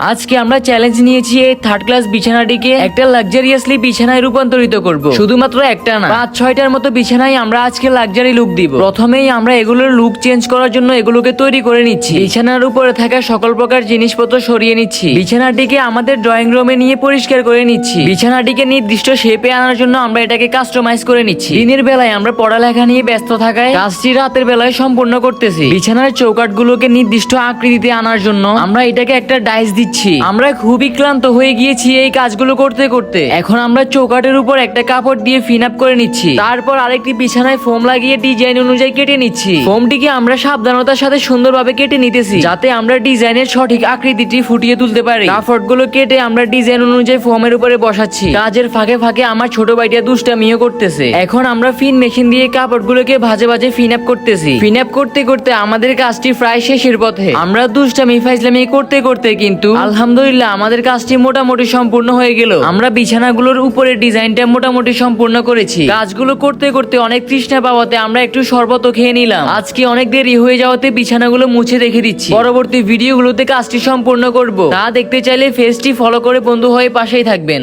আজকে আমরা চ্যালেঞ্জ নিয়েছি এই থার্ড ক্লাস বিছানাটিকে একটা লাক্সারিয়াসলি বিছানায় রূপান্তরিত করব। শুধুমাত্র একটা না, পাঁচ, ছয়টার মতো বিছানায় আমরা আজকে লাক্সারি লুক দিব। প্রথমেই আমরা এগুলোর লুক চেঞ্জ করার জন্য এগুলোকে তৈরি করে নিচ্ছি। বিছানার উপরে থাকা সকল প্রকার জিনিসপত্র সরিয়ে নিচ্ছি। বিছানাটিকে আমাদের ড্রয়িং রুমে নিয়ে পরিষ্কার করে নিচ্ছি। বিছানাটিকে নির্দিষ্ট শেপে আনার জন্য আমরা এটাকে কাস্টমাইজ করে নিচ্ছি। দিনের বেলায় আমরা পড়ালেখা নিয়ে ব্যস্ত থাকায় কাজটি রাতের বেলায় সম্পূর্ণ করতেছি। বিছানার চৌকাটগুলোকে নির্দিষ্ট আকৃতিতে আনার জন্য আমরা এটাকে একটা ডাইস দিচ্ছি। আমরা খুবই ক্লান্ত হয়ে গিয়েছি এই কাজগুলো করতে করতে। এখন আমরা চৌকাটের উপর একটা কাপড় দিয়ে ফিন আপ করে নিচ্ছি। তারপর আরেকটি বিছানায় ফোম লাগিয়ে ডিজাইন অনুযায়ী কেটে নিচ্ছি। ফোমটিকে আমরা সাবধানতার সাথে সুন্দরভাবে কেটে নিতেছি, যাতে আমরা ডিজাইনের সঠিক আকৃতিটি ফুটিয়ে তুলতে পারি। কাপড়গুলো কেটে আমরা ডিজাইন অনুযায়ী ফোমের উপরে বসাচ্ছি। কাজের ফাঁকে ফাঁকে আমার ছোট ভাইটা দুষ্টামিও করতেছে। এখন আমরা ফিন মেশিন দিয়ে কাপড়গুলোকে ভাজে ভাজে ফিন আপ করতেছি। ফিন আপ করতে করতে আমাদের কাজটি প্রায় শেষের পথে। আমরা দুষ্টামি ফাইজলামি করতে করতে কিন্তু আলহামদুলিল্লাহ, আমাদের কাজটি মোটামুটি সম্পূর্ণ হয়ে গেল। আমরা বিছানাগুলোর উপরে ডিজাইনটা মোটামুটি সম্পূর্ণ করেছি। কাজগুলো করতে করতে অনেক তৃষ্ণা পাওয়াতে আমরা একটু শরবত খেয়ে নিলাম। আজকে অনেক দেরি হয়ে যাওয়াতে বিছানাগুলো মুছে রেখে দিচ্ছি। পরবর্তী ভিডিওগুলোতে কাজটি সম্পূর্ণ করব। তা দেখতে চাইলে ফেসটি ফলো করে বন্ধু হয়ে পাশেই থাকবেন।